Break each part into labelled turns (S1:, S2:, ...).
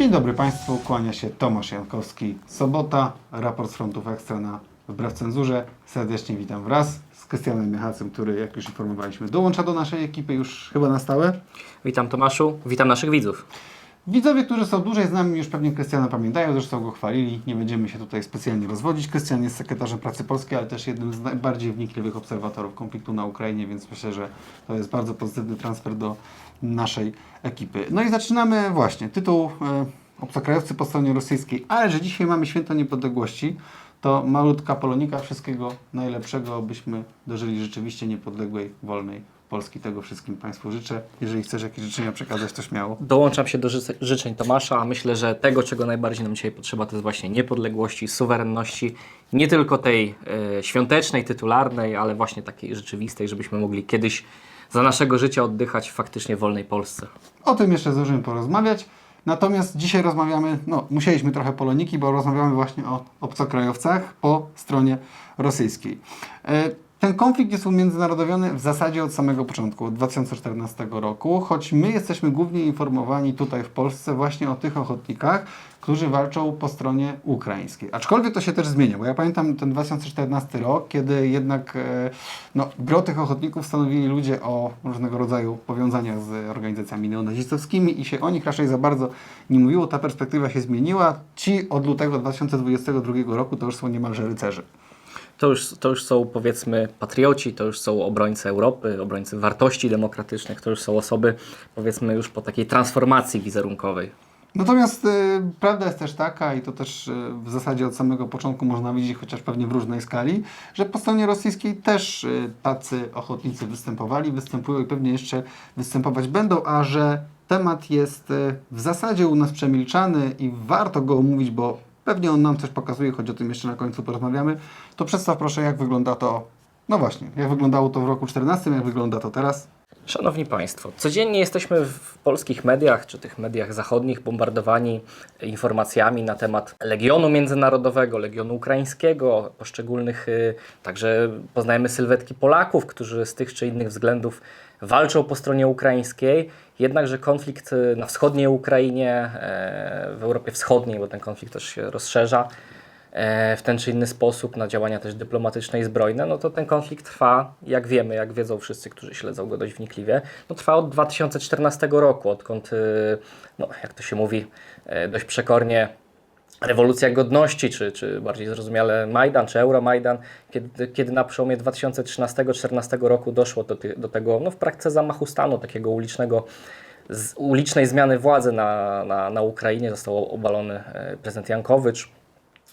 S1: Dzień dobry Państwu, kłania się Tomasz Jankowski. Sobota, raport z frontów ekstra na Wbrew Cenzurze. Serdecznie witam wraz z Krystianem Michałcem, który, jak już informowaliśmy, dołącza do naszej ekipy już chyba na stałe.
S2: Witam Tomaszu, witam naszych widzów.
S1: Widzowie, którzy są dłużej z nami, już pewnie Krystiana pamiętają, zresztą go chwalili. Nie będziemy się tutaj specjalnie rozwodzić. Krystian jest sekretarzem pracy polskiej, ale też jednym z najbardziej wnikliwych obserwatorów konfliktu na Ukrainie, więc myślę, że to jest bardzo pozytywny transfer do naszej ekipy. No i zaczynamy właśnie. Tytuł e, Obcokrajowcy po stronie rosyjskiej, ale że dzisiaj mamy święto niepodległości, to malutka Polonika, wszystkiego najlepszego, byśmy dożyli rzeczywiście niepodległej, wolnej Polski. Tego wszystkim Państwu życzę. Jeżeli chcesz jakieś życzenia przekazać, to śmiało.
S2: Dołączam się do ży- życzeń Tomasza, myślę, że tego, czego najbardziej nam dzisiaj potrzeba, to jest właśnie niepodległości, suwerenności, nie tylko tej e, świątecznej, tytularnej, ale właśnie takiej rzeczywistej, żebyśmy mogli kiedyś za naszego życia oddychać w faktycznie wolnej Polsce.
S1: O tym jeszcze zdążymy porozmawiać. Natomiast dzisiaj rozmawiamy, no musieliśmy trochę poloniki, bo rozmawiamy właśnie o obcokrajowcach po stronie rosyjskiej. Ten konflikt jest umiędzynarodowiony w zasadzie od samego początku, od 2014 roku, choć my jesteśmy głównie informowani tutaj w Polsce właśnie o tych ochotnikach, którzy walczą po stronie ukraińskiej. Aczkolwiek to się też zmienia, bo ja pamiętam ten 2014 rok, kiedy jednak e, no, gro tych ochotników stanowili ludzie o różnego rodzaju powiązaniach z organizacjami neonazistowskimi i się o nich raczej za bardzo nie mówiło. Ta perspektywa się zmieniła. Ci od lutego 2022 roku to już są niemalże rycerze.
S2: To już, to już są powiedzmy patrioci, to już są obrońcy Europy, obrońcy wartości demokratycznych, to już są osoby powiedzmy już po takiej transformacji wizerunkowej.
S1: Natomiast y, prawda jest też taka, i to też y, w zasadzie od samego początku można widzieć, chociaż pewnie w różnej skali, że po stronie rosyjskiej też y, tacy ochotnicy występowali, występują i pewnie jeszcze występować będą, a że temat jest y, w zasadzie u nas przemilczany i warto go omówić, bo pewnie on nam coś pokazuje, choć o tym jeszcze na końcu porozmawiamy, to przedstaw proszę, jak wygląda to, no właśnie, jak wyglądało to w roku 14, jak wygląda to teraz.
S2: Szanowni Państwo, codziennie jesteśmy w polskich mediach, czy tych mediach zachodnich, bombardowani informacjami na temat Legionu Międzynarodowego, Legionu Ukraińskiego, poszczególnych, y, także poznajemy sylwetki Polaków, którzy z tych czy innych względów walczą po stronie ukraińskiej, jednakże konflikt y, na wschodniej Ukrainie, e, w Europie Wschodniej, bo ten konflikt też się rozszerza, w ten czy inny sposób, na działania też dyplomatyczne i zbrojne, no to ten konflikt trwa, jak wiemy, jak wiedzą wszyscy, którzy śledzą go dość wnikliwie, no trwa od 2014 roku, odkąd, y, no jak to się mówi e, dość przekornie, rewolucja godności, czy, czy bardziej zrozumiale Majdan, czy Euromajdan, kiedy, kiedy na przełomie 2013-2014 roku doszło do, do tego, no w praktyce zamachu stanu, takiego ulicznego, z ulicznej zmiany władzy na, na, na Ukrainie, został obalony e, prezydent Jankowicz,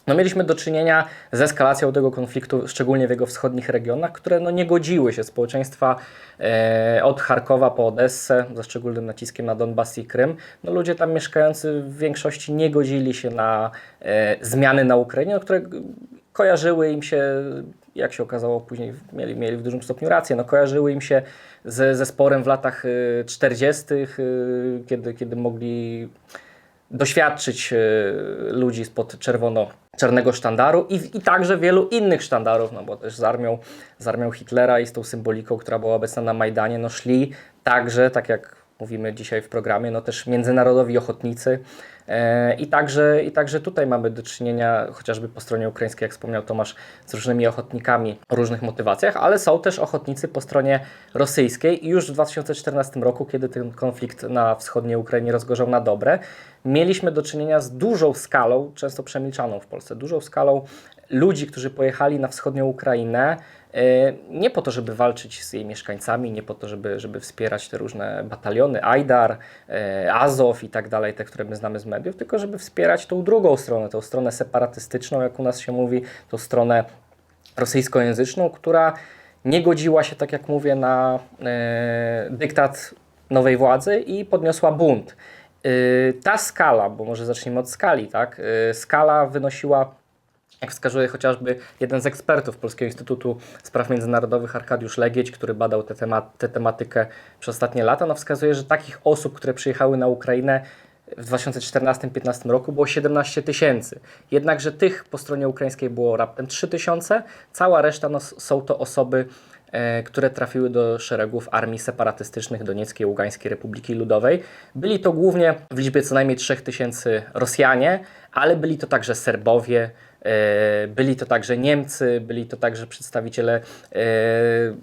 S2: no mieliśmy do czynienia z eskalacją tego konfliktu, szczególnie w jego wschodnich regionach, które no nie godziły się społeczeństwa e, od Charkowa po Odessę, ze szczególnym naciskiem na Donbas i Krym. No ludzie tam mieszkający w większości nie godzili się na e, zmiany na Ukrainie, no, które kojarzyły im się, jak się okazało później, mieli, mieli w dużym stopniu rację, no kojarzyły im się ze, ze sporem w latach y, 40., y, kiedy, kiedy mogli doświadczyć e, ludzi spod czerwono-czarnego sztandaru i, i także wielu innych sztandarów, no bo też z armią, z armią Hitlera i z tą symboliką, która była obecna na Majdanie, no szli także, tak jak mówimy dzisiaj w programie, no też międzynarodowi ochotnicy i także, i także tutaj mamy do czynienia chociażby po stronie ukraińskiej, jak wspomniał Tomasz, z różnymi ochotnikami o różnych motywacjach, ale są też ochotnicy po stronie rosyjskiej. I już w 2014 roku, kiedy ten konflikt na wschodniej Ukrainie rozgorzał na dobre, mieliśmy do czynienia z dużą skalą, często przemilczaną w Polsce, dużą skalą ludzi, którzy pojechali na wschodnią Ukrainę e, nie po to, żeby walczyć z jej mieszkańcami, nie po to, żeby, żeby wspierać te różne bataliony, Ajdar, e, Azow i tak dalej, te, które my znamy z mediów, tylko żeby wspierać tą drugą stronę, tą stronę separatystyczną, jak u nas się mówi, tą stronę rosyjskojęzyczną, która nie godziła się, tak jak mówię, na e, dyktat nowej władzy i podniosła bunt. Ta skala, bo może zacznijmy od skali, tak? Skala wynosiła, jak wskazuje chociażby jeden z ekspertów Polskiego Instytutu Spraw Międzynarodowych, Arkadiusz Legieć, który badał tę temat, tematykę przez ostatnie lata, no wskazuje, że takich osób, które przyjechały na Ukrainę w 2014-2015 roku było 17 tysięcy. Jednakże tych po stronie ukraińskiej było raptem 3 tysiące, cała reszta no, są to osoby które trafiły do szeregów armii separatystycznych Donieckiej Ługańskiej Republiki Ludowej. Byli to głównie w liczbie co najmniej 3000 Rosjanie, ale byli to także Serbowie, e, byli to także Niemcy, byli to także przedstawiciele e,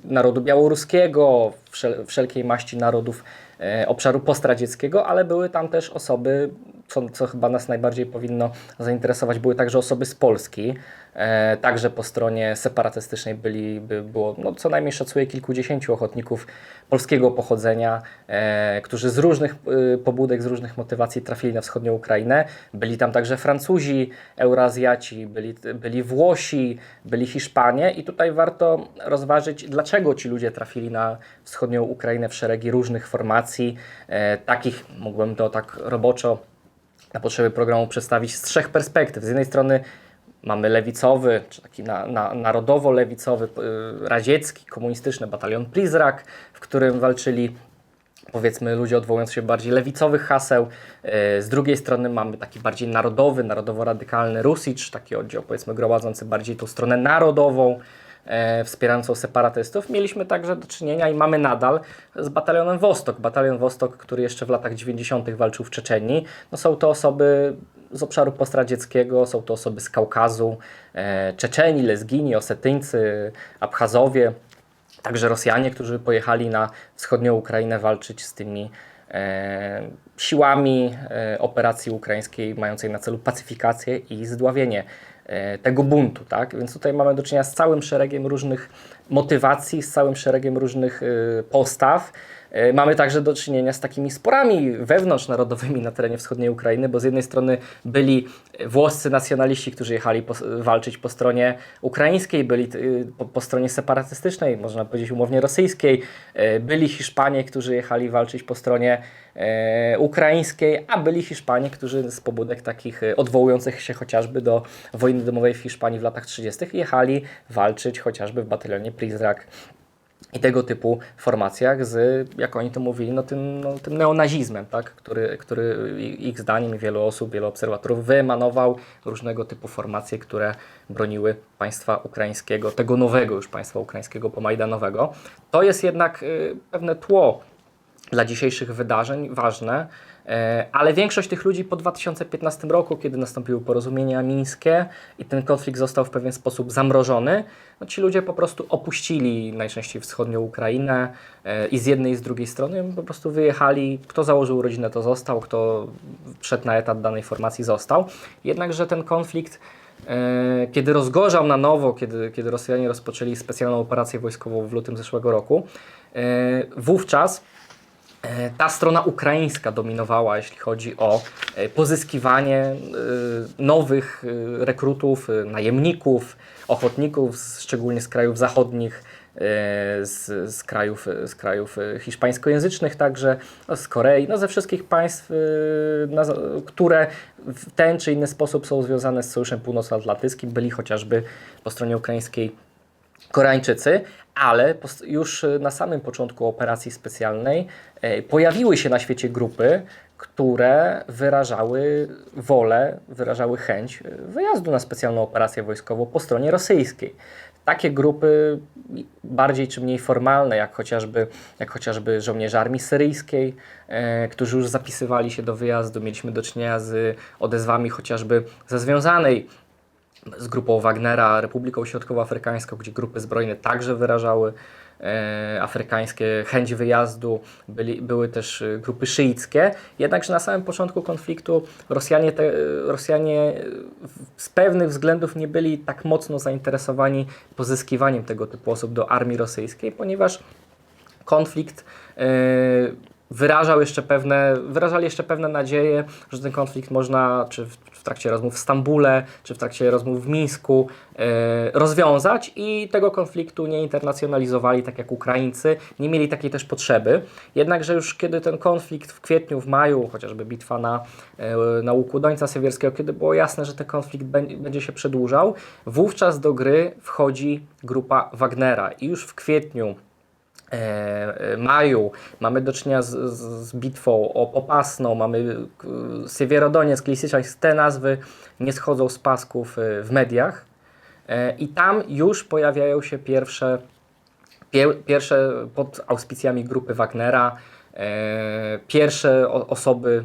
S2: narodu białoruskiego, wszel wszelkiej maści narodów e, obszaru postradzieckiego, ale były tam też osoby, co, co chyba nas najbardziej powinno zainteresować, były także osoby z Polski. E, także po stronie separatystycznej byli, by było no, co najmniej szacuję kilkudziesięciu ochotników polskiego pochodzenia, e, którzy z różnych e, pobudek, z różnych motywacji trafili na wschodnią Ukrainę. Byli tam także Francuzi, Eurazjaci, byli, byli Włosi, byli Hiszpanie i tutaj warto rozważyć, dlaczego ci ludzie trafili na wschodnią Ukrainę w szeregi różnych formacji, e, takich, mógłbym to tak roboczo na potrzeby programu przedstawić z trzech perspektyw. Z jednej strony mamy lewicowy, czy taki na, na, narodowo-lewicowy, y, radziecki, komunistyczny batalion Prizrak, w którym walczyli powiedzmy ludzie odwołujący się bardziej lewicowych haseł. Y, Z drugiej strony mamy taki bardziej narodowy, narodowo-radykalny Rusicz, taki oddział powiedzmy gromadzący bardziej tą stronę narodową, wspierającą separatystów. Mieliśmy także do czynienia i mamy nadal z batalionem Wostok. Batalion Wostok, który jeszcze w latach 90. walczył w Czeczenii. No są to osoby z obszaru postradzieckiego, są to osoby z Kaukazu, e, Czeczeni, Lezgini, Osetyńcy, Abchazowie, także Rosjanie, którzy pojechali na wschodnią Ukrainę walczyć z tymi e, siłami e, operacji ukraińskiej mającej na celu pacyfikację i zdławienie e, tego buntu. Tak? Więc tutaj mamy do czynienia z całym szeregiem różnych motywacji, z całym szeregiem różnych e, postaw. E, Mamy także do czynienia z takimi sporami wewnątrznarodowymi na terenie wschodniej Ukrainy, bo z jednej strony byli włoscy nacjonaliści, którzy jechali po, walczyć po stronie ukraińskiej, byli y, po, po stronie separatystycznej, można powiedzieć umownie rosyjskiej, E, byli Hiszpanie, którzy jechali walczyć po stronie e, ukraińskiej, a byli Hiszpanie, którzy z pobudek takich e, odwołujących się chociażby do wojny domowej w Hiszpanii w latach 30. jechali walczyć chociażby w batalionie Prizrak i tego typu formacjach z, jak oni to mówili, no tym, no, tym neonazizmem, tak? który, który ich zdaniem wielu osób, wielu obserwatorów wyemanował różnego typu formacje, które broniły państwa ukraińskiego, tego nowego już państwa ukraińskiego pomajdanowego. To jest jednak y, pewne tło dla dzisiejszych wydarzeń ważne, ale większość tych ludzi po 2015 roku, kiedy nastąpiły porozumienia mińskie i ten konflikt został w pewien sposób zamrożony, no ci ludzie po prostu opuścili najczęściej wschodnią Ukrainę e, i z jednej i z drugiej strony po prostu wyjechali. Kto założył rodzinę, to został, kto wszedł na etat danej formacji, został. Jednakże ten konflikt E, kiedy rozgorzał na nowo, kiedy, kiedy Rosjanie rozpoczęli specjalną operację wojskową w lutym zeszłego roku, e, wówczas e, ta strona ukraińska dominowała, jeśli chodzi o e, pozyskiwanie e, nowych e, rekrutów, e, najemników, ochotników, szczególnie z krajów zachodnich, e, z, z, krajów, z krajów e, hiszpańskojęzycznych także, z Korei, no ze wszystkich państw, e, które w ten czy inny sposób są związane z Sojuszem Północnoatlantyckim, byli chociażby po stronie ukraińskiej Koreańczycy, ale już e, na samym początku operacji specjalnej e, pojawiły się na świecie grupy, które wyrażały wolę, wyrażały chęć e, wyjazdu na specjalną operację wojskową po stronie rosyjskiej. Takie grupy bardziej czy mniej formalne, jak chociażby, jak chociażby żołnierze armii syryjskiej, e, którzy już zapisywali się do wyjazdu. Mieliśmy do czynienia z odezwami chociażby ze związanej z grupą Wagnera, Republiką Środkowoafrykańską, gdzie grupy zbrojne także wyrażały e, afrykańskie chęć wyjazdu. Byli, były też e, grupy szyickie. Jednakże na samym początku konfliktu Rosjanie, te, Rosjanie w- z pewnych względów nie byli tak mocno zainteresowani pozyskiwaniem tego typu osób do armii rosyjskiej, ponieważ konflikt e, wyrażał jeszcze pewne, wyrażali jeszcze pewne nadzieje, że ten konflikt można, czy w, w trakcie rozmów w Stambule, czy w trakcie rozmów w Mińsku e, rozwiązać i tego konfliktu nie internacjonalizowali, tak jak Ukraińcy, nie mieli takiej też potrzeby. Jednakże już kiedy ten konflikt w kwietniu, w maju, chociażby bitwa na, e, na łuku Dońca Siewierskiego, kiedy było jasne, że ten konflikt bę- będzie się przedłużał, wówczas do gry wchodzi grupa Wagnera i już w kwietniu maju. Mamy do czynienia z, z, z bitwą o Popasną, mamy e, Siewierodoniec, Lisyczańsk, te nazwy nie schodzą z pasków e, w mediach. E, i tam już pojawiają się pierwsze Pie, pierwsze pod auspicjami grupy Wagnera, e, pierwsze osoby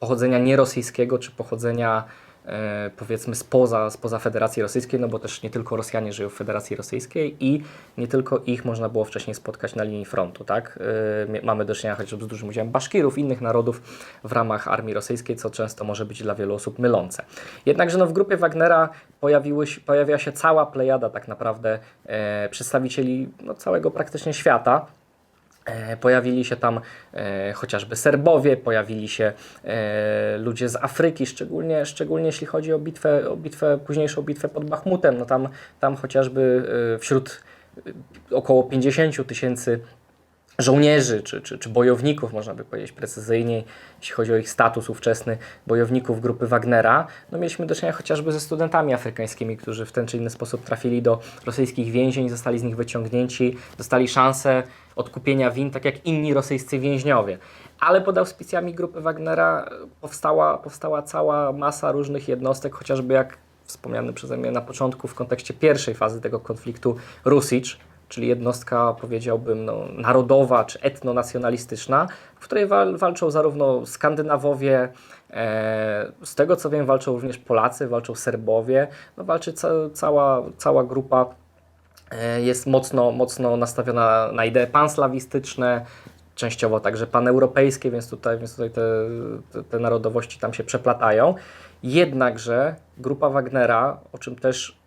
S2: pochodzenia nierosyjskiego czy pochodzenia e, powiedzmy spoza, spoza Federacji Rosyjskiej, no bo też nie tylko Rosjanie żyją w Federacji Rosyjskiej i nie tylko ich można było wcześniej spotkać na linii frontu, tak? E, mamy do czynienia chociażby z dużym udziałem Baszkirów, innych narodów w ramach armii rosyjskiej, co często może być dla wielu osób mylące. Jednakże no, w grupie Wagnera pojawiły się, pojawia się cała plejada tak naprawdę e, przedstawicieli no, całego praktycznie świata, E, Pojawili się tam e, chociażby Serbowie, pojawili się e, ludzie z Afryki, szczególnie, szczególnie jeśli chodzi o bitwę, o bitwę, późniejszą bitwę pod Bachmutem. No tam, tam chociażby e, wśród e, około 50 tysięcy żołnierzy czy, czy, czy bojowników, można by powiedzieć precyzyjniej, jeśli chodzi o ich status ówczesny, bojowników grupy Wagnera, no mieliśmy do czynienia chociażby ze studentami afrykańskimi, którzy w ten czy inny sposób trafili do rosyjskich więzień, zostali z nich wyciągnięci, dostali szansę odkupienia win, tak jak inni rosyjscy więźniowie. Ale pod auspicjami grupy Wagnera powstała, powstała cała masa różnych jednostek, chociażby jak wspomniany przeze mnie na początku w kontekście pierwszej fazy tego konfliktu Rusicz, czyli jednostka powiedziałbym no, narodowa czy etnonacjonalistyczna, w której wal, walczą zarówno Skandynawowie, e, z tego co wiem walczą również Polacy, walczą Serbowie, no, walczy ca, cała, cała grupa e, jest mocno, mocno nastawiona na idee panslawistyczne, częściowo także paneuropejskie, więc tutaj, więc tutaj te, te, te narodowości tam się przeplatają. Jednakże grupa Wagnera, o czym też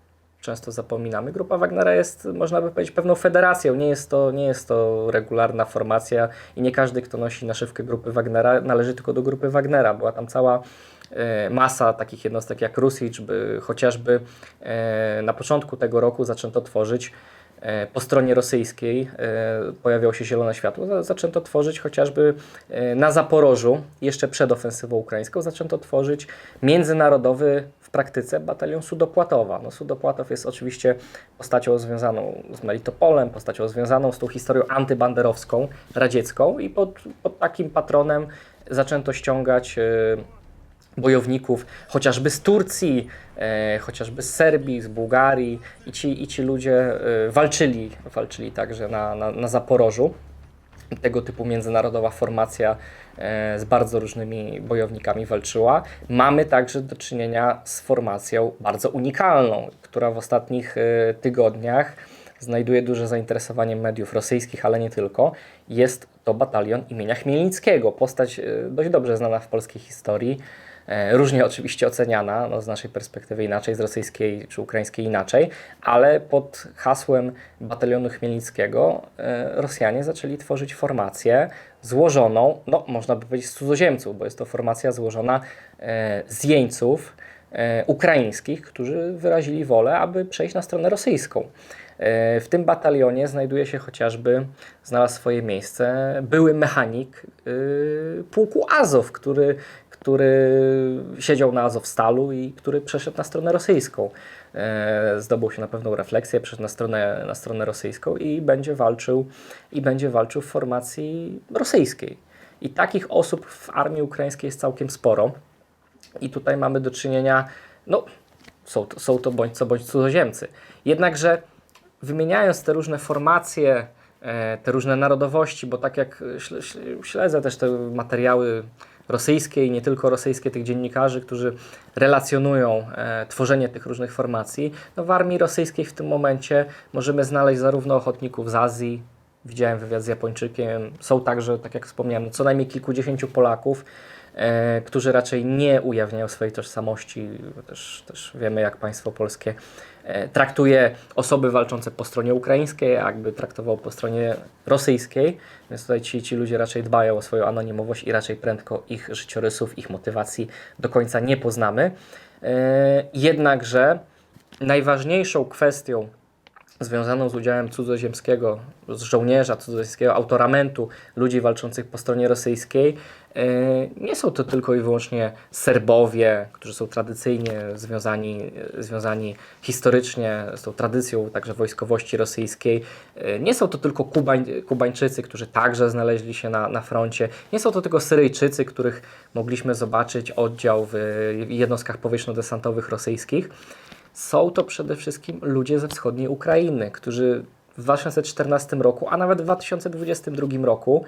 S2: często zapominamy, grupa Wagnera jest, można by powiedzieć, pewną federacją. Nie jest to, nie jest to regularna formacja i nie każdy, kto nosi naszywkę grupy Wagnera, należy tylko do grupy Wagnera. Była tam cała e, masa takich jednostek jak Rusicz, by chociażby e, na początku tego roku zaczęto tworzyć e, po stronie rosyjskiej pojawiało się zielone światło, za- zaczęto tworzyć chociażby na Zaporożu, jeszcze przed ofensywą ukraińską, zaczęto tworzyć międzynarodowy w praktyce batalion Sudopłatowa. No, Sudopłatow jest oczywiście postacią związaną z Melitopolem, postacią związaną z tą historią antybanderowską, radziecką i pod, pod takim patronem zaczęto ściągać e, bojowników, chociażby z Turcji, e, chociażby z Serbii, z Bułgarii i ci, i ci ludzie e, walczyli, walczyli także na, na, na Zaporożu. Tego typu międzynarodowa formacja e, z bardzo różnymi bojownikami walczyła. Mamy także do czynienia z formacją bardzo unikalną, która w ostatnich e, tygodniach znajduje duże zainteresowanie mediów rosyjskich, ale nie tylko. Jest to batalion imienia Chmielnickiego, postać e, dość dobrze znana w polskiej historii. E, Różnie oczywiście oceniana, no z naszej perspektywy inaczej, z rosyjskiej czy ukraińskiej inaczej, ale pod hasłem batalionu Chmielnickiego e, Rosjanie zaczęli tworzyć formację złożoną, no można by powiedzieć z cudzoziemców, bo jest to formacja złożona e, z jeńców ukraińskich, którzy wyrazili wolę, aby przejść na stronę rosyjską. W tym batalionie znajduje się chociażby, znalazł swoje miejsce, były mechanik y, pułku Azow, który, który siedział na Azowstalu i który przeszedł na stronę rosyjską. E, Zdobył się na pewną refleksję, przeszedł na stronę, na stronę rosyjską i będzie walczył i będzie walczył w formacji rosyjskiej. I takich osób w armii ukraińskiej jest całkiem sporo. I tutaj mamy do czynienia, no, są to, są to bądź co bądź cudzoziemcy. Jednakże wymieniając te różne formacje, e, te różne narodowości, bo tak jak śle- śle- śledzę też te materiały rosyjskie i nie tylko rosyjskie, tych dziennikarzy, którzy relacjonują e, tworzenie tych różnych formacji, no w armii rosyjskiej w tym momencie możemy znaleźć zarówno ochotników z Azji, widziałem wywiad z Japończykiem, są także, tak jak wspomniałem, no co najmniej kilkudziesięciu Polaków, e, którzy raczej nie ujawniają swojej tożsamości. Też, też wiemy, jak państwo polskie traktuje osoby walczące po stronie ukraińskiej, jakby traktowało po stronie rosyjskiej. Więc tutaj ci, ci ludzie raczej dbają o swoją anonimowość i raczej prędko ich życiorysów, ich motywacji do końca nie poznamy. E, jednakże najważniejszą kwestią związaną z udziałem cudzoziemskiego, z żołnierza cudzoziemskiego, autoramentu ludzi walczących po stronie rosyjskiej, e, nie są to tylko i wyłącznie Serbowie, którzy są tradycyjnie związani, e, związani historycznie z tą tradycją także wojskowości rosyjskiej. E, Nie są to tylko Kubań, Kubańczycy, którzy także znaleźli się na, na froncie. Nie są to tylko Syryjczycy, których mogliśmy zobaczyć oddział w jednostkach powietrzno-desantowych rosyjskich są to przede wszystkim ludzie ze wschodniej Ukrainy, którzy w 2014 roku, a nawet w 2022 roku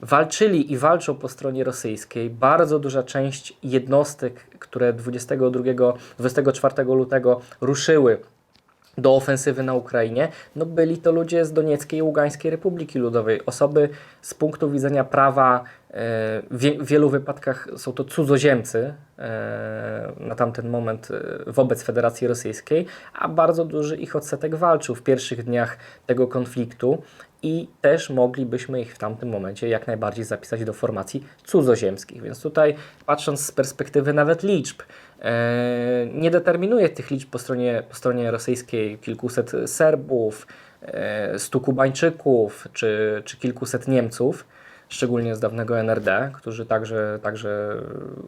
S2: walczyli i walczą po stronie rosyjskiej. Bardzo duża część jednostek, które 22, 24 lutego ruszyły do ofensywy na Ukrainie, no byli to ludzie z Donieckiej i Ługańskiej Republiki Ludowej. Osoby z punktu widzenia prawa e, w wie- w wielu wypadkach są to cudzoziemcy e, na tamten moment e, wobec Federacji Rosyjskiej, a bardzo duży ich odsetek walczył w pierwszych dniach tego konfliktu i też moglibyśmy ich w tamtym momencie jak najbardziej zapisać do formacji cudzoziemskich. Więc tutaj patrząc z perspektywy nawet liczb, nie determinuje tych liczb po stronie, po stronie rosyjskiej kilkuset Serbów, e, stu Kubańczyków czy, czy kilkuset Niemców, szczególnie z dawnego NRD, którzy także, także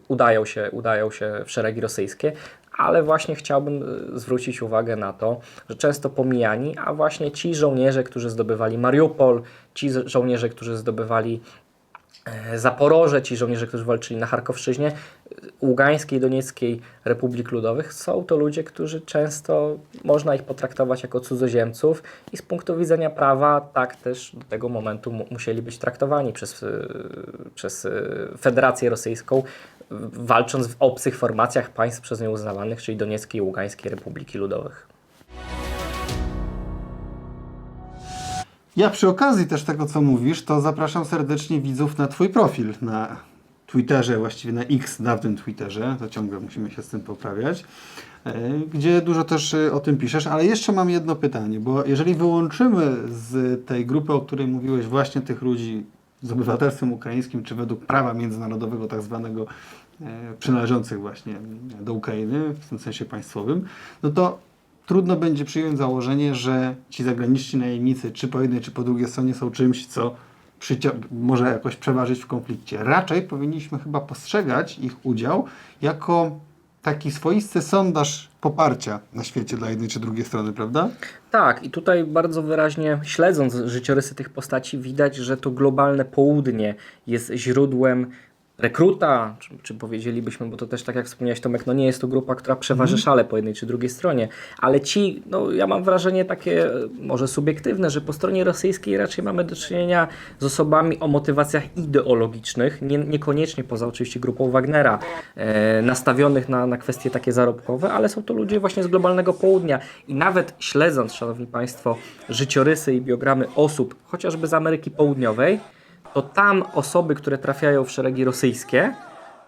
S2: udają, się, udają się w szeregi rosyjskie, ale właśnie chciałbym e, zwrócić uwagę na to, że często pomijani, a właśnie ci żołnierze, którzy zdobywali Mariupol, ci żołnierze, którzy zdobywali e, Zaporoże, ci żołnierze, którzy walczyli na Charkowszczyźnie, Ługańskiej, Donieckiej Republik Ludowych, są to ludzie, którzy często można ich potraktować jako cudzoziemców i z punktu widzenia prawa tak też do tego momentu mu- musieli być traktowani przez, e, przez e, Federację Rosyjską, walcząc w obcych formacjach państw przez nią uznawanych, czyli Donieckiej i Ługańskiej Republiki Ludowych.
S1: Ja przy okazji też tego, co mówisz, to zapraszam serdecznie widzów na Twój profil na Twitterze, właściwie na X, dawnym Twitterze, to ciągle musimy się z tym poprawiać, e, gdzie dużo też e, o tym piszesz, ale jeszcze mam jedno pytanie, bo jeżeli wyłączymy z tej grupy, o której mówiłeś, właśnie tych ludzi z obywatelstwem ukraińskim, czy według prawa międzynarodowego tak zwanego, e, przynależących właśnie do Ukrainy, w tym sensie państwowym, no to trudno będzie przyjąć założenie, że ci zagraniczni najemnicy, czy po jednej, czy po drugiej stronie są czymś, co może jakoś przeważyć w konflikcie. Raczej powinniśmy chyba postrzegać ich udział jako taki swoisty sondaż poparcia na świecie dla jednej czy drugiej strony, prawda?
S2: Tak, i tutaj bardzo wyraźnie śledząc życiorysy tych postaci, widać, że to globalne południe jest źródłem rekruta, czy, czy powiedzielibyśmy, bo to też tak jak wspomniałeś Tomek, no nie jest to grupa, która przeważy szale po jednej czy drugiej stronie, ale ci, no ja mam wrażenie takie e, może subiektywne, że po stronie rosyjskiej raczej mamy do czynienia z osobami o motywacjach ideologicznych, nie, niekoniecznie poza oczywiście grupą Wagnera, e, nastawionych na, na kwestie takie zarobkowe, ale są to ludzie właśnie z globalnego południa i nawet śledząc, Szanowni Państwo, życiorysy i biogramy osób, chociażby z Ameryki Południowej, to tam osoby, które trafiają w szeregi rosyjskie,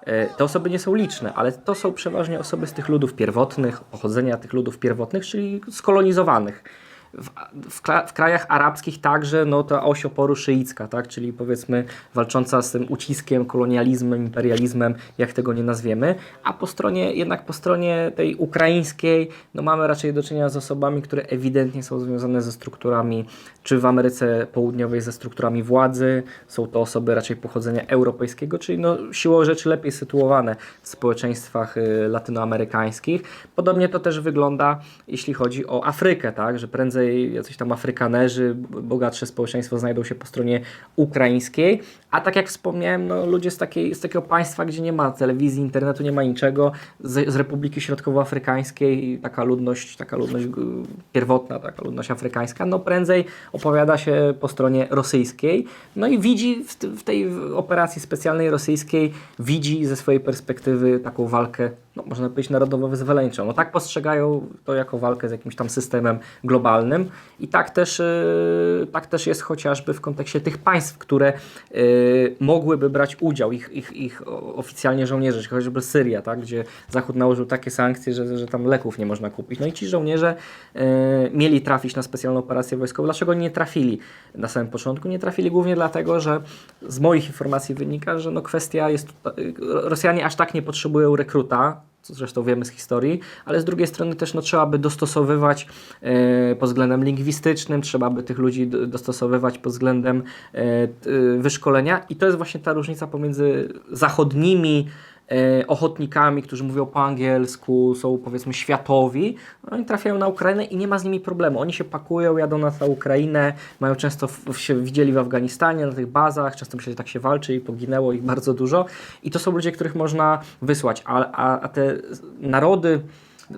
S2: e, te osoby nie są liczne, ale to są przeważnie osoby z tych ludów pierwotnych, pochodzenia tych ludów pierwotnych, czyli skolonizowanych. W, w, w krajach arabskich także no, ta oś oporu szyicka, tak? czyli powiedzmy walcząca z tym uciskiem, kolonializmem, imperializmem, jak tego nie nazwiemy, a po stronie, jednak po stronie tej ukraińskiej no, mamy raczej do czynienia z osobami, które ewidentnie są związane ze strukturami, czy w Ameryce Południowej ze strukturami władzy, są to osoby raczej pochodzenia europejskiego, czyli no, siłą rzeczy lepiej sytuowane w społeczeństwach y, latynoamerykańskich. Podobnie to też wygląda, jeśli chodzi o Afrykę, tak? że prędzej jacyś tam Afrykanerzy, bogatsze społeczeństwo znajdą się po stronie ukraińskiej, a tak jak wspomniałem, no, ludzie z, takiej, z takiego państwa, gdzie nie ma telewizji, internetu, nie ma niczego, z, z Republiki Środkowoafrykańskiej, taka ludność, taka ludność pierwotna, taka ludność afrykańska, no prędzej opowiada się po stronie rosyjskiej, no i widzi w, w tej operacji specjalnej rosyjskiej, widzi ze swojej perspektywy taką walkę, no można powiedzieć narodowo-wyzwoleńczą. No tak postrzegają to jako walkę z jakimś tam systemem globalnym i tak też, y, tak też jest chociażby w kontekście tych państw, które y, mogłyby brać udział, ich, ich, ich oficjalnie żołnierze, chociażby Syria, tak, gdzie Zachód nałożył takie sankcje, że, że tam leków nie można kupić. No i ci żołnierze y, mieli trafić na specjalną operację wojskową. Dlaczego nie trafili na samym początku? Nie trafili głównie dlatego, że z moich informacji wynika, że no kwestia jest, Rosjanie aż tak nie potrzebują rekruta, zresztą wiemy z historii, ale z drugiej strony też no, trzeba by dostosowywać e, pod względem lingwistycznym, trzeba by tych ludzi dostosowywać pod względem e, wyszkolenia i to jest właśnie ta różnica pomiędzy zachodnimi ochotnikami, którzy mówią po angielsku, są powiedzmy światowi, no, oni trafiają na Ukrainę i nie ma z nimi problemu. Oni się pakują, jadą na Ukrainę, mają często w, się widzieli w Afganistanie, na tych bazach, często myślę, że tak się walczy i poginęło ich bardzo dużo i to są ludzie, których można wysłać, a, a, a te narody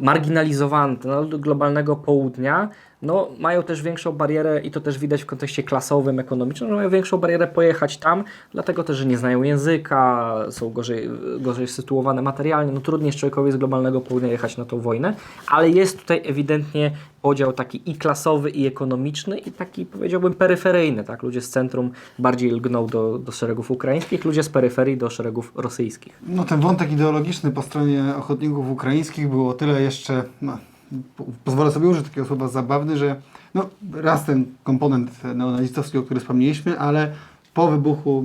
S2: marginalizowane, narody globalnego południa, no, mają też większą barierę i to też widać w kontekście klasowym, ekonomicznym, że mają większą barierę pojechać tam, dlatego też, że nie znają języka, są gorzej, gorzej sytuowane materialnie, no trudniej człowiekowi z globalnego południa jechać na tą wojnę, ale jest tutaj ewidentnie podział taki i klasowy, i ekonomiczny, i taki powiedziałbym peryferyjny, tak? Ludzie z centrum bardziej lgną do, do szeregów ukraińskich, ludzie z peryferii do szeregów rosyjskich.
S1: No ten wątek ideologiczny po stronie ochotników ukraińskich był o tyle jeszcze, no, pozwolę sobie użyć takiego słowa zabawny, że no, raz ten komponent neonazistowski, o którym wspomnieliśmy, ale po wybuchu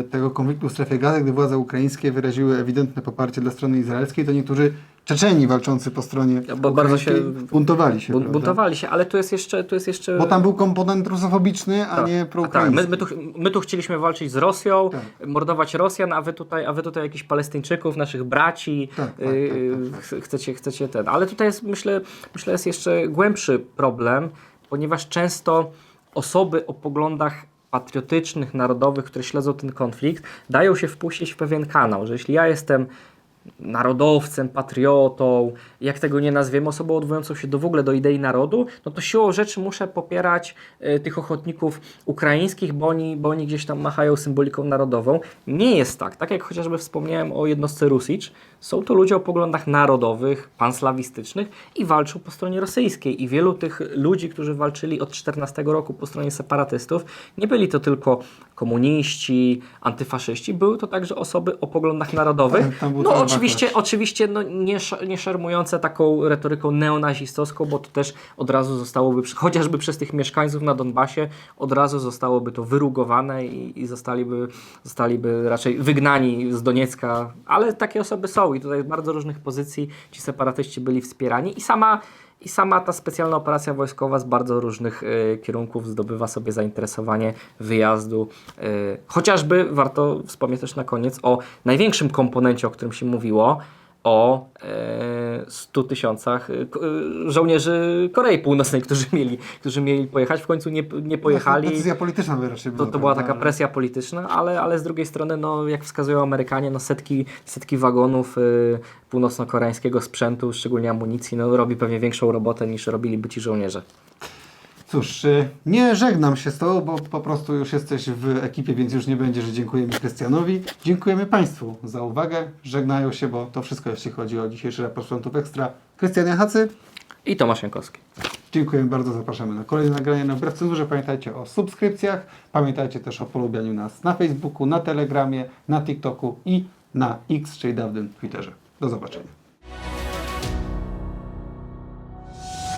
S1: e, tego konfliktu w strefie gazy, gdy władze ukraińskie wyraziły ewidentne poparcie dla strony izraelskiej, to niektórzy Czeczeni walczący po stronie
S2: Bo bardzo się-
S1: buntowali się.
S2: Buntowali się, ale tu jest jeszcze... Tu jest jeszcze...
S1: Bo tam był komponent rusofobiczny, a nie
S2: Tak,
S1: proukraiński.
S2: my, my, tu, my tu chcieliśmy walczyć z Rosją,
S1: Tak.
S2: mordować Rosjan, a wy tutaj, a wy tutaj jakichś Palestyńczyków, naszych braci,
S1: Tak, tak,
S2: yy,
S1: tak,
S2: ch- chcecie, chcecie ten. Ale tutaj jest, myślę, myślę, jest jeszcze głębszy problem, ponieważ często osoby o poglądach patriotycznych, narodowych, które śledzą ten konflikt, dają się wpuścić w pewien kanał, że jeśli ja jestem narodowcem, patriotą, jak tego nie nazwiemy, osobą odwołującą się do w ogóle do idei narodu, no to siłą rzeczy muszę popierać e, tych ochotników ukraińskich, bo oni, bo oni gdzieś tam machają symboliką narodową. Nie jest tak. Tak jak chociażby wspomniałem o jednostce Rusicz, są to ludzie o poglądach narodowych, panslawistycznych i walczą po stronie rosyjskiej. I wielu tych ludzi, którzy walczyli od 14 roku po stronie separatystów, nie byli to tylko komuniści, antyfaszyści, były to także osoby o poglądach narodowych.
S1: Tak, tam był
S2: No oczywiście, oczywiście no, nie, nie szermujące taką retoryką neonazistowską, bo to też od razu zostałoby, chociażby przez tych mieszkańców na Donbasie, od razu zostałoby to wyrugowane i, i zostaliby, zostaliby raczej wygnani z Doniecka, ale takie osoby są i tutaj z bardzo różnych pozycji ci separatyści byli wspierani. I sama i sama ta specjalna operacja wojskowa z bardzo różnych e, kierunków zdobywa sobie zainteresowanie wyjazdu. E, chociażby warto wspomnieć też na koniec o największym komponencie, o którym się mówiło, o e, 100 tysiącach e, e, żołnierzy Korei Północnej, którzy mieli, którzy mieli pojechać. W końcu nie, nie pojechali.
S1: Decyzja polityczna by raczej
S2: To,
S1: była.
S2: to była
S1: prawda?
S2: taka presja polityczna, ale, ale z drugiej strony, no, jak wskazują Amerykanie, no, setki, setki wagonów północno-koreańskiego sprzętu, szczególnie amunicji, no, robi pewnie większą robotę niż robiliby ci żołnierze.
S1: Cóż, y, nie żegnam się z Tobą, bo po prostu już jesteś w ekipie, więc już nie będzie, że dziękujemy Krystianowi. Dziękujemy Państwu za uwagę. Żegnają się, bo to wszystko, jeśli chodzi o dzisiejszy raport Frontów Ekstra. Krystian Jachacy,
S2: I Tomasz Jankowski.
S1: dziękujemy bardzo, zapraszamy na kolejne nagranie na Wbrew Cenzurze. Pamiętajcie o subskrypcjach, pamiętajcie też o polubianiu nas na Facebooku, na Telegramie, na TikToku i na X, czyli dawnym Twitterze. Do zobaczenia.